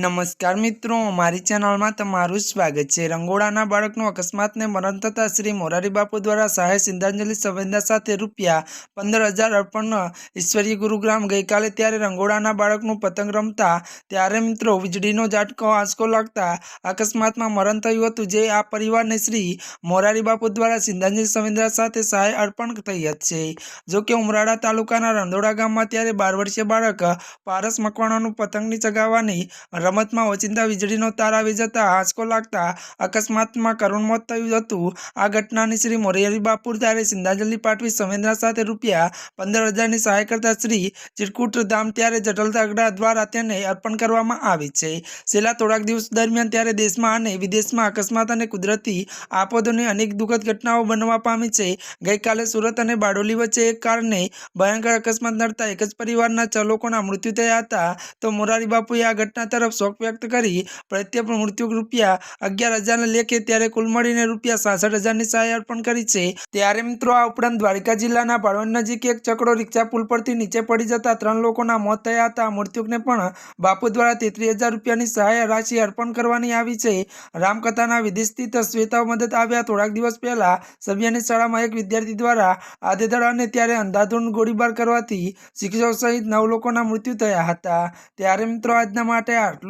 નમસ્કાર મિત્રો, મારી ચેનલમાં તમારું સ્વાગત છે. રંગોળાના બાળકનું અકસ્માતને મરણ થતાં શ્રી મોરારી બાપુ દ્વારા સહાય શ્રદ્ધાંજલિ સંવેદના સાથે રૂપિયા પંદર હજાર અર્પણ ઈશ્વરીય ગુરુગ્રામ. ગઈકાલે ત્યારે રંગોળાના બાળકનું પતંગ રમતા ત્યારે મિત્રો વીજળીનો ઝાટકો આંચકો લાગતા અકસ્માતમાં મરણ થયું હતું, જે આ પરિવારને શ્રી મોરારી બાપુ દ્વારા શ્રદ્ધાંજલિ સંવેદના સાથે સહાય અર્પણ થઈ છે જો કે ઉમરાળા તાલુકાના રંદોડા ગામમાં ત્યારે બાર વર્ષીય બાળક પારસ મકવાણાનું પતંગની ચગાવવાની રમતમાં ઓચિંતા વીજળીનો તાર આવી જતા આંચકો લાગતા અકસ્માતમાં કરુણ મોત થયું હતું. આ ઘટનાની શ્રી બાપુ ત્યારે શ્રદ્ધાંજલિ પાઠવી સંવેદના સાથે રૂપિયા પંદર હજારની સહાય કરતા શ્રી ચિરકુટ ધામ ત્યારે જટલ તગડા દ્વારા તેને અર્પણ કરવામાં આવી છે. છેલ્લા થોડાક દિવસ દરમિયાન ત્યારે દેશમાં અને વિદેશમાં અકસ્માત અને કુદરતી આપદોની અનેક દુઃખદ ઘટનાઓ બનવા પામી છે. ગઈકાલે સુરત અને બારડોલી વચ્ચે એક કારણે ભયંકર અકસ્માત નડતા એક જ પરિવારના છ લોકોના મૃત્યુ થયા હતા. તો મોરારી બાપુએ આ ઘટના તરફ શોક વ્યક્ત કરી પ્રત્યે પણ મૃત્યુ રૂપિયા અગિયાર હજારના લેખે ત્યારે કુલ મળીને રૂપિયા સાસઠ હજારની સહાય અર્પણ કરી છે. ત્યારે મિત્રો આ ઉપરાંત દ્વારિકા જિલ્લાના પાળવન નજીક એક ચકડો રિક્ષા પુલ પરથી નીચે પડી જતા ત્રણ લોકોના મોત થયા હતા. મૃત્યુકને પણ બાપુ દ્વારા તેત્રીસ હજાર રૂપિયાની સહાય રાશિ અર્પણ કરવાની આવી છે. રામકથાના વિદેશ સ્થિત શ્વેતાઓ મદદ આવ્યા થોડાક દિવસ પહેલા સભ્યની શાળામાં એક વિદ્યાર્થી દ્વારા આધેધડ અને ત્યારે અંધાધૂન ગોળીબાર કરવાથી શિક્ષકો સહિત નવ લોકોના મૃત્યુ થયા હતા. ત્યારે મિત્રો આજના માટે આટલું